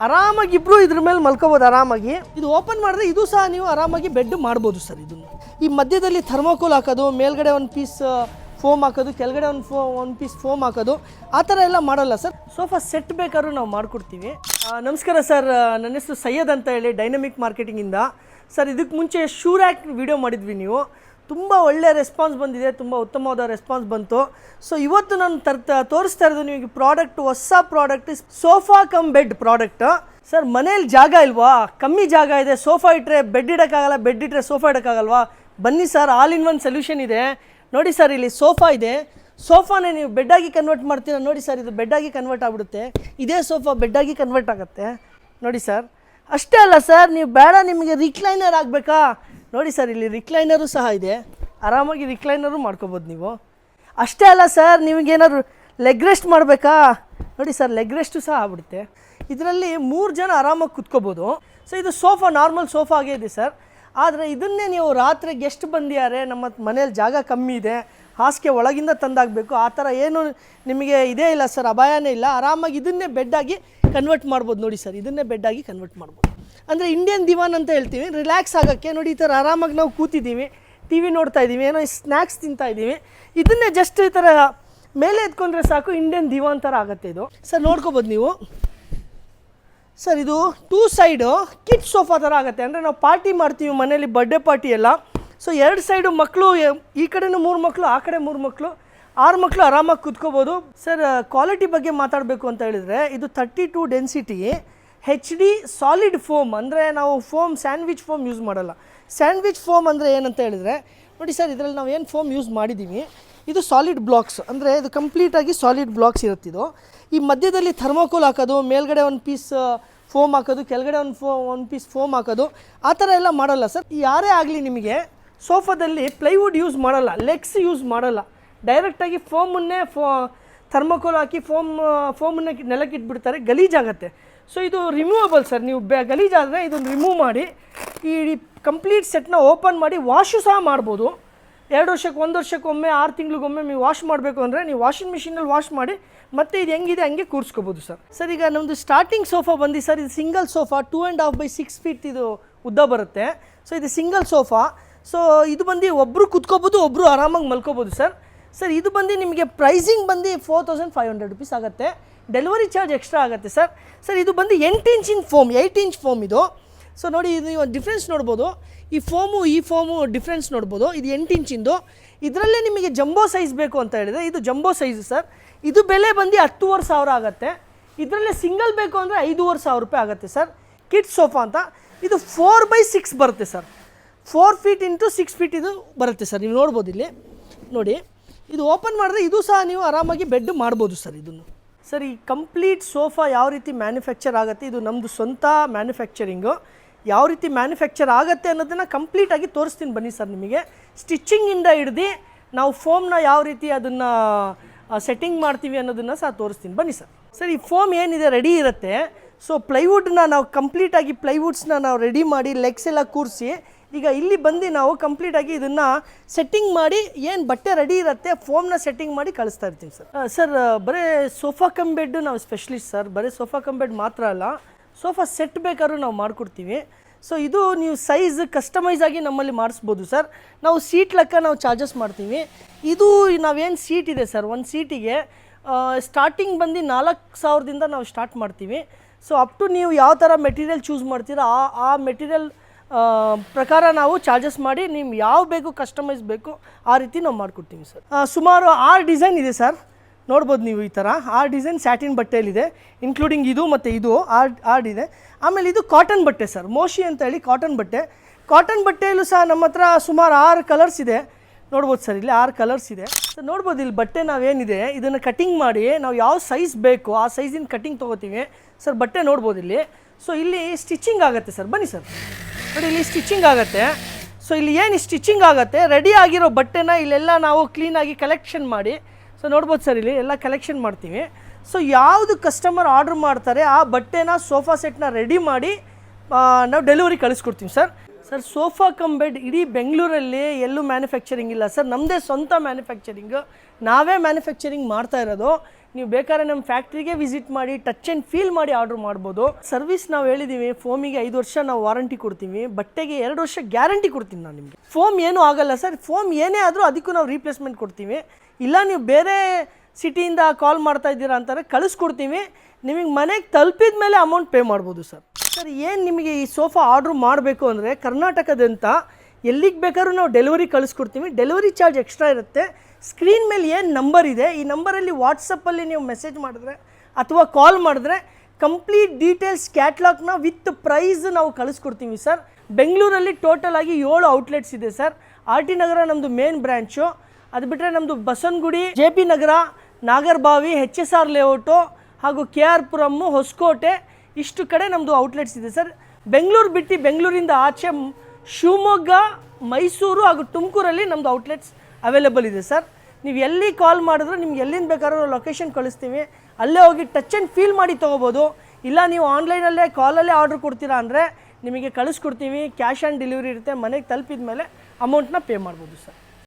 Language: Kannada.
ಆರಾಮಾಗಿ ಇಬ್ರು ಇದ್ರ ಮೇಲೆ ಮಲ್ಕೋಬೋದು ಆರಾಮಾಗಿ. ಇದು ಓಪನ್ ಮಾಡಿದ್ರೆ ಇದು ಸಹ ನೀವು ಆರಾಮಾಗಿ ಬೆಡ್ ಮಾಡ್ಬೋದು ಸರ್ ಇದನ್ನು. ಈ ಮಧ್ಯದಲ್ಲಿ ಥರ್ಮೋಕೋಲ್ ಹಾಕೋದು, ಮೇಲ್ಗಡೆ ಒಂದು ಪೀಸ್ ಫೋಮ್ ಹಾಕೋದು, ಕೆಳಗಡೆ ಒಂದು ಫೋ ಒಂದು ಪೀಸ್ ಫೋಮ್ ಹಾಕೋದು, ಆ ಥರ ಎಲ್ಲ ಮಾಡಲ್ಲ ಸರ್. ಸೋಫಾ ಸೆಟ್ ಬೇಕಾದ್ರೂ ನಾವು ಮಾಡಿಕೊಡ್ತೀವಿ. ನಮಸ್ಕಾರ ಸರ್ ನನ್ನ ಹೆಸರು ಸೈಯದ್ ಅಂತ ಹೇಳಿ ಡೈನಮಿಕ್ ಮಾರ್ಕೆಟಿಂಗಿಂದ ಸರ್ ಇದಕ್ಕೆ ಮುಂಚೆ ಶೂರ್ಯಾಕ್ ವಿಡಿಯೋ ಮಾಡಿದ್ವಿ ನೀವು. ತುಂಬ ಒಳ್ಳೆಯ ರೆಸ್ಪಾನ್ಸ್ ಬಂದಿದೆ, ತುಂಬ ಉತ್ತಮವಾದ ರೆಸ್ಪಾನ್ಸ್ ಬಂತು. ಸೊ ಇವತ್ತು ನಾನು ತರ್ತಾ, ತೋರಿಸ್ತಾ ಇರೋದು ನಿಮಗೆ ಪ್ರಾಡಕ್ಟ್ ಹೊಸ product sofa cum bed product sir ಮನೇಲಿ ಜಾಗ ಇಲ್ವಾ? ಕಮ್ಮಿ ಜಾಗ ಇದೆ ಸೋಫಾ ಇಟ್ಟರೆ ಬೆಡ್ ಇಡೋಕ್ಕಾಗಲ್ಲ ಬೆಡ್ ಇಟ್ಟರೆ ಸೋಫಾ ಇಡೋಕ್ಕಾಗಲ್ವಾ? ಬನ್ನಿ sir all in one solution ಇದೆ. ನೋಡಿ ಸರ್ ಇಲ್ಲಿ ಸೋಫಾ ಇದೆ. ಸೋಫಾನೇ ನೀವು ಬೆಡ್ಡಾಗಿ ಕನ್ವರ್ಟ್ ಮಾಡ್ತೀರಾ? ನೋಡಿ ಸರ್ ಇದು ಬೆಡ್ಡಾಗಿ ಕನ್ವರ್ಟ್ ಆಗ್ಬಿಡುತ್ತೆ. ಇದೇ ಸೋಫಾ ಬೆಡ್ಡಾಗಿ ಕನ್ವರ್ಟ್ ಆಗುತ್ತೆ. ನೋಡಿ ಸರ್ ಅಷ್ಟೇ ಅಲ್ಲ ಸರ್ ನೀವು ಬೇಡ ನಿಮಗೆ ರಿಕ್ಲೈನರ್ ಆಗಬೇಕಾ? ನೋಡಿ ಸರ್, ಇಲ್ಲಿ ರಿಕ್ಲೈನರು ಸಹ ಇದೆ. ಆರಾಮಾಗಿ ರಿಕ್ಲೈನರು ಮಾಡ್ಕೋಬೋದು ನೀವು. ಅಷ್ಟೇ ಅಲ್ಲ ಸರ್ ನಿಮಗೇನಾದ್ರು ಲೆಗ್ ರೆಸ್ಟ್ ಮಾಡಬೇಕಾ? ನೋಡಿ ಸರ್ ಲೆಗ್ ರೆಸ್ಟು ಸಹ ಆಗ್ಬಿಡುತ್ತೆ. ಇದರಲ್ಲಿ ಮೂರು ಜನ ಆರಾಮಾಗಿ ಕುತ್ಕೋಬೋದು. ಸೊ ಇದು ಸೋಫಾ ನಾರ್ಮಲ್ ಸೋಫಾ ಆಗೇ ಇದೆ ಸರ್. ಆದರೆ ಇದನ್ನೇ ನೀವು ರಾತ್ರಿ ಗೆಸ್ಟ್ ಬಂದಿದ್ದಾರೆ, ನಮ್ಮ ಮನೇಲಿ ಜಾಗ ಕಮ್ಮಿ ಇದೆ, ಹಾಸಿಗೆ ಒಳಗಿಂದ ತಂದಾಗಬೇಕು, ಆ ಥರ ಏನು ನಿಮಗೆ ಇದೇ ಇಲ್ಲ ಸರ್, ಅಭಯನೇ ಇಲ್ಲ. ಆರಾಮಾಗಿ ಇದನ್ನೇ ಬೆಡ್ಡಾಗಿ ಕನ್ವರ್ಟ್ ಮಾಡ್ಬೋದು ನೋಡಿ ಸರ್, ಇದನ್ನೇ ಬೆಡ್ಡಾಗಿ ಕನ್ವರ್ಟ್ ಮಾಡ್ಬೋದು. ಅಂದರೆ ಇಂಡಿಯನ್ ದಿವಾನ್ ಅಂತ ಹೇಳ್ತೀವಿ. ರಿಲ್ಯಾಕ್ಸ್ ಆಗೋಕ್ಕೆ ನೋಡಿ, ಈ ಥರ ಆರಾಮಾಗಿ ನಾವು ಕೂತಿದ್ದೀವಿ. ಟಿ ವಿ ನೋಡ್ತಾ ಇದ್ದೀವಿ, ಏನೋ ಸ್ನ್ಯಾಕ್ಸ್ ತಿಂತಾ ಇದ್ದೀವಿ. ಇದನ್ನೇ ಜಸ್ಟ್ ಈ ಥರ ಮೇಲೆ ಎತ್ಕೊಂಡ್ರೆ ಸಾಕು ಇಂಡಿಯನ್ ದಿವಾನ್ ಥರ ಆಗುತ್ತೆ ಇದು. ಸರ್ ನೋಡ್ಕೋಬೋದು ನೀವು. ಸರ್ ಇದು ಟೂ ಸೈಡು ಕಿಟ್ ಸೋಫಾ ಥರ ಆಗುತ್ತೆ. ಅಂದರೆ ನಾವು ಪಾರ್ಟಿ ಮಾಡ್ತೀವಿ ಮನೇಲಿ ಬರ್ಡೇ ಪಾರ್ಟಿ ಎಲ್ಲ. ಸೊ ಎರಡು ಸೈಡು ಮಕ್ಕಳು ಈ ಕಡೆನೂ ಮೂರು ಮಕ್ಕಳು ಆ ಕಡೆ ಮೂರು ಮಕ್ಕಳು ಆರು ಮಕ್ಕಳು ಆರಾಮಾಗಿ ಕೂತ್ಕೋಬೋದು. ಸರ್ ಕ್ವಾಲಿಟಿ ಬಗ್ಗೆ ಮಾತಾಡಬೇಕು ಅಂತ ಹೇಳಿದರೆ, ಇದು thirty two density H D solid foam ಅಂದರೆ ನಾವು ಫೋಮ್ ಸ್ಯಾಂಡ್ವಿಚ್ ಫೋಮ್ ಯೂಸ್ ಮಾಡಲ್ಲ. ಸ್ಯಾಂಡ್ವಿಚ್ ಫೋಮ್ ಅಂದರೆ ಏನಂತ ಹೇಳಿದರೆ, ನೋಡಿ ಸರ್, ಇದರಲ್ಲಿ ನಾವು ಏನು ಫೋಮ್ ಯೂಸ್ ಮಾಡಿದ್ದೀವಿ ಇದು ಸಾಲಿಡ್ ಬ್ಲಾಕ್ಸ್ ಅಂದರೆ ಇದು ಕಂಪ್ಲೀಟಾಗಿ ಸಾಲಿಡ್ ಬ್ಲಾಕ್ಸ್ ಇರುತ್ತಿದ್ದು ಈ ಮಧ್ಯದಲ್ಲಿ ಥರ್ಮೋಕೋಲ್ ಹಾಕೋದು, ಮೇಲ್ಗಡೆ ಒಂದು ಪೀಸ್ ಫೋಮ್ ಹಾಕೋದು, ಕೆಳಗಡೆ ಒಂದು ಫೋ ಒಂದು ಪೀಸ್ ಫೋಮ್ ಹಾಕೋದು, ಆ ಥರ ಎಲ್ಲ ಮಾಡಲ್ಲ ಸರ್. ಯಾರೇ ಆಗಲಿ ನಿಮಗೆ, ಸೋಫಾದಲ್ಲಿ ಪ್ಲೈವುಡ್ ಯೂಸ್ ಮಾಡಲ್ಲ ಲೆಗ್ಸ್ ಯೂಸ್ ಮಾಡಲ್ಲ. ಡೈರೆಕ್ಟಾಗಿ ಫೋಮನ್ನೇ ಫೋ ಥರ್ಮೋಕೋಲ್ ಹಾಕಿ ಫೋಮ್ ಫೋಮನ್ನೇ ನೆಲಕ್ಕೆ ಇಟ್ಬಿಡ್ತಾರೆ, ಗಲೀಜಾಗತ್ತೆ. ಸೊ ಇದು ರಿಮೂವಬಲ್ ಸರ್ ನೀವು ಬೆ ಗಲೀಜಾದರೆ ಇದನ್ನು ರಿಮೂವ್ ಮಾಡಿ, ಈ ಕಂಪ್ಲೀಟ್ ಸೆಟ್ನ ಓಪನ್ ಮಾಡಿ ವಾಶು ಸಹ ಮಾಡ್ಬೋದು. ಎರಡು ವರ್ಷಕ್ಕೆ, ಒಂದು ವರ್ಷಕ್ಕೊಮ್ಮೆ ಆರು ತಿಂಗಳಿಗೊಮ್ಮೆ ನೀವು ವಾಶ್ ಮಾಡಬೇಕು ಅಂದರೆ ನೀವು ವಾಷಿಂಗ್ ಮಿಷಿನಲ್ಲಿ ವಾಶ್ ಮಾಡಿ, ಮತ್ತೆ ಇದು ಹೆಂಗಿದೆ ಹಂಗೆ ಕೂರಿಸ್ಕೋಬೋದು ಸರ್ ಸರ್ ಈಗ ನಮ್ಮದು ಸ್ಟಾರ್ಟಿಂಗ್ ಸೋಫಾ ಬಂದು ಸರ್ ಇದು single sofa two and half by six feet ಇದು ಉದ್ದ ಬರುತ್ತೆ. ಸೊ ಇದು ಸಿಂಗಲ್ ಸೋಫಾ ಸೊ ಇದು ಬಂದು ಒಬ್ಬರು ಕುತ್ಕೋಬೋದು ಒಬ್ಬರು ಆರಾಮಾಗಿ ಮಲ್ಕೋಬೋದು ಸರ್ ಸರ್, ಇದು ಬಂದು ನಿಮಗೆ ಪ್ರೈಸಿಂಗ್ ಬಂದು four thousand five hundred rupees ಆಗುತ್ತೆ. ಡೆಲಿವರಿ ಚಾರ್ಜ್ ಎಕ್ಸ್ಟ್ರಾ ಆಗುತ್ತೆ ಸರ್. ಸರ್, ಇದು ಬಂದು ಎಂಟು ಇಂಚಿನ ಫೋಮ್ ಏಯ್ಟ್ ಇಂಚ್ ಫೋಮ್ ಇದು. ಸೊ ನೋಡಿ, ಇದು ನೀವು ಡಿಫ್ರೆನ್ಸ್ ನೋಡ್ಬೋದು. ಈ ಫೋಮು ಈ ಫೋಮು ಡಿಫ್ರೆನ್ಸ್ ನೋಡ್ಬೋದು. ಇದು ಎಂಟು ಇಂಚಿಂದು. ಇದರಲ್ಲೇ ನಿಮಗೆ ಜಂಬೋ ಸೈಜ್ ಬೇಕು ಅಂತ ಹೇಳಿದರೆ ಇದು ಜಂಬೋ ಸೈಜ್ ಸರ್. ಇದು ಬೆಲೆ ಬಂದು ಹತ್ತೂವರೆ ಸಾವಿರ ಆಗುತ್ತೆ. ಇದರಲ್ಲೇ ಸಿಂಗಲ್ ಬೇಕು ಅಂದರೆ ಐದೂವರೆ ಸಾವಿರ ರೂಪಾಯಿ ಆಗುತ್ತೆ ಸರ್. ಕಿಟ್ ಸೋಫಾ ಅಂತ. ಇದು ಫೋರ್ ಬೈ ಸಿಕ್ಸ್ ಬರುತ್ತೆ sir. Four feet into six feet ಇದು ಬರುತ್ತೆ ಸರ್. ನೀವು ನೋಡ್ಬೋದು ಇಲ್ಲಿ. ನೋಡಿ. ಇದು ಓಪನ್ ಮಾಡಿದ್ರೆ ಇದು ಸಹ ನೀವು ಆರಾಮಾಗಿ ಬೆಡ್ ಮಾಡ್ಬೋದು ಸರ್ ಇದನ್ನು. ಸರ್, ಈ ಕಂಪ್ಲೀಟ್ ಸೋಫಾ ಯಾವ ರೀತಿ ಮ್ಯಾನುಫ್ಯಾಕ್ಚರ್ ಆಗುತ್ತೆ? ಇದು ನಮ್ಮದು ಸ್ವಂತ ಮ್ಯಾನುಫ್ಯಾಕ್ಚರಿಂಗು. ಯಾವ ರೀತಿ ಮ್ಯಾನುಫ್ಯಾಕ್ಚರ್ ಆಗುತ್ತೆ ಅನ್ನೋದನ್ನು ಕಂಪ್ಲೀಟಾಗಿ ತೋರಿಸ್ತೀನಿ ಬನ್ನಿ ಸರ್ ನಿಮಗೆ. ಸ್ಟಿಚ್ಚಿಂಗಿಂದ ಹಿಡ್ದು ನಾವು ಫೋಮ್ನ ಯಾವ ರೀತಿ ಅದನ್ನು ಸೆಟ್ಟಿಂಗ್ ಮಾಡ್ತೀವಿ ಅನ್ನೋದನ್ನು ಸಹ ತೋರಿಸ್ತೀನಿ. ಬನ್ನಿ ಸರ್. ಸರ್, ಈ ಫೋಮ್ ಏನಿದೆ ರೆಡಿ ಇರುತ್ತೆ. ಸೊ, ಪ್ಲೈವುಡ್ನ ನಾವು ಕಂಪ್ಲೀಟಾಗಿ ಪ್ಲೈವುಡ್ಸ್ನ ನಾವು ರೆಡಿ ಮಾಡಿ, ಲೆಗ್ಸ್ ಎಲ್ಲ ಕೂರಿಸಿ ಈಗ ಇಲ್ಲಿ ಬಂದು ನಾವು ಕಂಪ್ಲೀಟಾಗಿ ಇದನ್ನು ಸೆಟ್ಟಿಂಗ್ ಮಾಡಿ ಏನು ಬಟ್ಟೆ ರೆಡಿ ಇರುತ್ತೆ ಫೋಮ್ನ ಸೆಟ್ಟಿಂಗ್ ಮಾಡಿ ಕಳಿಸ್ತಾ ಇರ್ತೀವಿ ಸರ್. ಸರ್ ಬರೀ ಸೋಫಾ ಕಮ್ ಬೆಡ್ ನಾವು ಸ್ಪೆಷಲಿಸ್ಟ್ ಸರ್. ಬರೀ ಸೋಫಾ ಕಮ್ ಬೆಡ್ ಮಾತ್ರ ಅಲ್ಲ ಸೋಫಾ ಸೆಟ್ ಬೇಕಾದ್ರೂ ನಾವು ಮಾಡಿಕೊಡ್ತೀವಿ. ಸೊ ಇದು ನೀವು ಸೈಜ್ ಕಸ್ಟಮೈಸ್ ಆಗಿ ನಮ್ಮಲ್ಲಿ ಮಾಡಿಸ್ಬೋದು ಸರ್. ನಾವು ಸೀಟ್ ಲೆಕ್ಕ ನಾವು ಚಾರ್ಜಸ್ ಮಾಡ್ತೀವಿ. ಇದು ನಾವೇನು ಸೀಟ್ ಇದೆ ಸರ್? ಒಂದು ಸೀಟಿಗೆ ಸ್ಟಾರ್ಟಿಂಗ್ ಬಂದು ನಾಲ್ಕು ಸಾವಿರದಿಂದ ನಾವು ಸ್ಟಾರ್ಟ್ ಮಾಡ್ತೀವಿ. ಸೊ ಅಪ್ ಟು ನೀವು ಯಾವ ಥರ ಮೆಟೀರಿಯಲ್ ಚೂಸ್ ಮಾಡ್ತೀರಾ, ಆ ಆ ಮೆಟೀರಿಯಲ್ ಪ್ರಕಾರ ನಾವು ಚಾರ್ಜಸ್ ಮಾಡಿ ನಿಮ್ಗೆ ಯಾವ ಬೇಕು ಕಸ್ಟಮೈಸ್ ಬೇಕು, ಆ ರೀತಿ ನಾವು ಮಾಡಿಕೊಡ್ತೀವಿ ಸರ್. ಸುಮಾರು ಆರು ಡಿಸೈನ್ ಇದೆ ಸರ್. ನೋಡ್ಬೋದು ನೀವು ಈ ಥರ ಆರು ಡಿಸೈನ್ ಸ್ಯಾಟಿನ್ ಬಟ್ಟೆಯಲ್ಲಿದೆ ಇನ್ಕ್ಲೂಡಿಂಗ್ ಇದು ಮತ್ತು ಇದು ಆರ್ ಆರ್ಡ್ ಇದೆ. ಆಮೇಲೆ ಇದು ಕಾಟನ್ ಬಟ್ಟೆ ಸರ್. ಮೋಶಿ ಅಂತ ಹೇಳಿ ಕಾಟನ್ ಬಟ್ಟೆ. ಕಾಟನ್ ಬಟ್ಟೆಯಲ್ಲೂ ಸಹ ನಮ್ಮ ಹತ್ರ ಸುಮಾರು ಆರು ಕಲರ್ಸ್ ಇದೆ. ನೋಡ್ಬೋದು ಸರ್, ಇಲ್ಲಿ ಆರು ಕಲರ್ಸ್ ಇದೆ. ಸರ್ ನೋಡ್ಬೋದು ಇಲ್ಲಿ ಬಟ್ಟೆ ನಾವೇನಿದೆ, ಇದನ್ನು ಕಟಿಂಗ್ ಮಾಡಿ ನಾವು ಯಾವ ಸೈಜ್ ಬೇಕು, ಆ ಸೈಜಿನ ಕಟಿಂಗ್ ತೊಗೋತೀವಿ. ಸರ್, ಬಟ್ಟೆ ನೋಡ್ಬೋದು ಇಲ್ಲಿ. ಸೊ ಇಲ್ಲಿ ಸ್ಟಿಚಿಂಗ್ ಆಗುತ್ತೆ ಸರ್ ಬನ್ನಿ ಸರ್ ನೋಡಿ, ಇಲ್ಲಿ ಸ್ಟಿಚಿಂಗ್ ಆಗುತ್ತೆ. ಸೊ ಇಲ್ಲಿ ಏನು ಸ್ಟಿಚಿಂಗ್ ಆಗುತ್ತೆ? ರೆಡಿ ಆಗಿರೋ ಬಟ್ಟೆನ ಇಲ್ಲೆಲ್ಲ ನಾವು ಕ್ಲೀನಾಗಿ ಕಲೆಕ್ಷನ್ ಮಾಡಿ. ಸೊ ನೋಡ್ಬೋದು ಸರ್ ಇಲ್ಲಿ ಎಲ್ಲ ಕಲೆಕ್ಷನ್ ಮಾಡ್ತೀವಿ. ಸೊ ಯಾವುದು ಕಸ್ಟಮರ್ ಆರ್ಡ್ರ್ ಮಾಡ್ತಾರೆ, ಆ ಬಟ್ಟೆನ ಸೋಫಾ ಸೆಟ್ನ ರೆಡಿ ಮಾಡಿ ನಾವು ಡೆಲಿವರಿ ಕಳಿಸ್ಕೊಡ್ತೀವಿ sir sir sofa cum bed ಇಡೀ ಬೆಂಗಳೂರಲ್ಲಿ ಎಲ್ಲೂ ಮ್ಯಾನುಫ್ಯಾಕ್ಚರಿಂಗ್ ಇಲ್ಲ ಸರ್ ನಮ್ಮದೇ ಸ್ವಂತ ಮ್ಯಾನುಫ್ಯಾಕ್ಚರಿಂಗ್ ನಾವೇ ಮ್ಯಾನುಫ್ಯಾಕ್ಚರಿಂಗ್ ಮಾಡ್ತಾ ಇರೋದು. ನೀವು ಬೇಕಾದ್ರೆ ನಮ್ಮ ಫ್ಯಾಕ್ಟ್ರಿಗೆ ವಿಸಿಟ್ ಮಾಡಿ ಟಚ್ ಆ್ಯಂಡ್ ಫೀಲ್ ಮಾಡಿ ಆರ್ಡರ್ ಮಾಡ್ಬೋದು. ಸರ್ವಿಸ್ ನಾವು ಹೇಳಿದ್ದೀವಿ ಫೋಮಿಗೆ ಐದು ವರ್ಷ ನಾವು ವಾರಂಟಿ ಕೊಡ್ತೀವಿ, ಬಟ್ಟೆಗೆ ಎರಡು ವರ್ಷ ಗ್ಯಾರಂಟಿ ಕೊಡ್ತೀನಿ ನಾನು ನಿಮಗೆ. ಫೋಮ್ ಏನೂ ಆಗಲ್ಲ ಸರ್, ಫೋಮ್ ಏನೇ ಆದರೂ ಅದಕ್ಕೂ ನಾವು ರೀಪ್ಲೇಸ್ಮೆಂಟ್ ಕೊಡ್ತೀವಿ. ಇಲ್ಲ ನೀವು ಬೇರೆ ಸಿಟಿಯಿಂದ ಕಾಲ್ ಮಾಡ್ತಾ ಇದ್ದೀರಾ ಅಂತಾರೆ, ಕಳಿಸ್ಕೊಡ್ತೀವಿ. ನಿಮಗೆ ಮನೆಗೆ ತಲುಪಿದ ಮೇಲೆ ಅಮೌಂಟ್ ಪೇ ಮಾಡ್ಬೋದು ಸರ್. ಸರ್, ಏನು ನಿಮಗೆ ಈ ಸೋಫಾ ಆರ್ಡ್ರ್ ಮಾಡಬೇಕು ಅಂದರೆ ಕರ್ನಾಟಕದಂತ ಎಲ್ಲಿಗೆ ಬೇಕಾದ್ರೂ ನಾವು ಡೆಲಿವರಿ ಕಳಿಸ್ಕೊಡ್ತೀವಿ. ಡೆಲಿವರಿ ಚಾರ್ಜ್ ಎಕ್ಸ್ಟ್ರಾ ಇರುತ್ತೆ. ಸ್ಕ್ರೀನ್ ಮೇಲೆ ಏನು ನಂಬರ್ ಇದೆ, ಈ ನಂಬರಲ್ಲಿ ವಾಟ್ಸಪ್ಪಲ್ಲಿ ನೀವು ಮೆಸೇಜ್ ಮಾಡಿದ್ರೆ ಅಥವಾ ಕಾಲ್ ಮಾಡಿದ್ರೆ ಕಂಪ್ಲೀಟ್ ಡೀಟೇಲ್ಸ್ ಕ್ಯಾಟ್ಲಾಗ್ನ ವಿತ್ ಪ್ರೈಸ್ ನಾವು ಕಳಿಸ್ಕೊಡ್ತೀವಿ ಸರ್. ಬೆಂಗಳೂರಲ್ಲಿ ಟೋಟಲ್ ಆಗಿ ಏಳು ಔಟ್ಲೆಟ್ಸ್ ಇದೆ ಸರ್. ಆರ್ ಟಿ ನಗರ ನಮ್ಮದು ಮೇನ್ ಬ್ರ್ಯಾಂಚು ಅದು ಬಿಟ್ಟರೆ ನಮ್ಮದು Basavanagudi, J P Nagar, Nagarbhavi H S R layout ಹಾಗೂ ಕೆ ಆರ್ ಪುರಮ್ಮು ಹೊಸಕೋಟೆ, ಇಷ್ಟು ಕಡೆ ನಮ್ಮದು ಔಟ್ಲೆಟ್ಸ್ ಇದೆ ಸರ್. ಬೆಂಗಳೂರು ಬಿಟ್ಟು ಬೆಂಗಳೂರಿಂದ ಆಚೆ ಶಿವಮೊಗ್ಗ, ಮೈಸೂರು ಹಾಗೂ ತುಮಕೂರಲ್ಲಿ ನಮ್ಮದು ಔಟ್ಲೆಟ್ಸ್ ಅವೈಲೇಬಲ್ ಇದೆ ಸರ್. ನೀವು ಎಲ್ಲಿ ಕಾಲ್ ಮಾಡಿದ್ರು ನಿಮ್ಗೆ ಎಲ್ಲಿಂದ ಬೇಕಾದ್ರೂ ಲೊಕೇಶನ್ ಕಳಿಸ್ತೀವಿ. ಅಲ್ಲೇ ಹೋಗಿ ಟಚ್ ಆ್ಯಂಡ್ ಫೀಲ್ ಮಾಡಿ ತೊಗೋಬೋದು. ಇಲ್ಲ ನೀವು ಆನ್ಲೈನಲ್ಲೇ ಕಾಲಲ್ಲೇ ಆರ್ಡ್ರ್ ಕೊಡ್ತೀರಾ ಅಂದರೆ ನಿಮಗೆ ಕಳಿಸ್ಕೊಡ್ತೀವಿ. ಕ್ಯಾಶ್ ಆನ್ ಡೆಲಿವರಿ ಇರುತ್ತೆ. ಮನೆಗೆ ತಲುಪಿದ ಮೇಲೆ ಅಮೌಂಟ್ನ ಪೇ ಮಾಡ್ಬೋದು ಸರ್.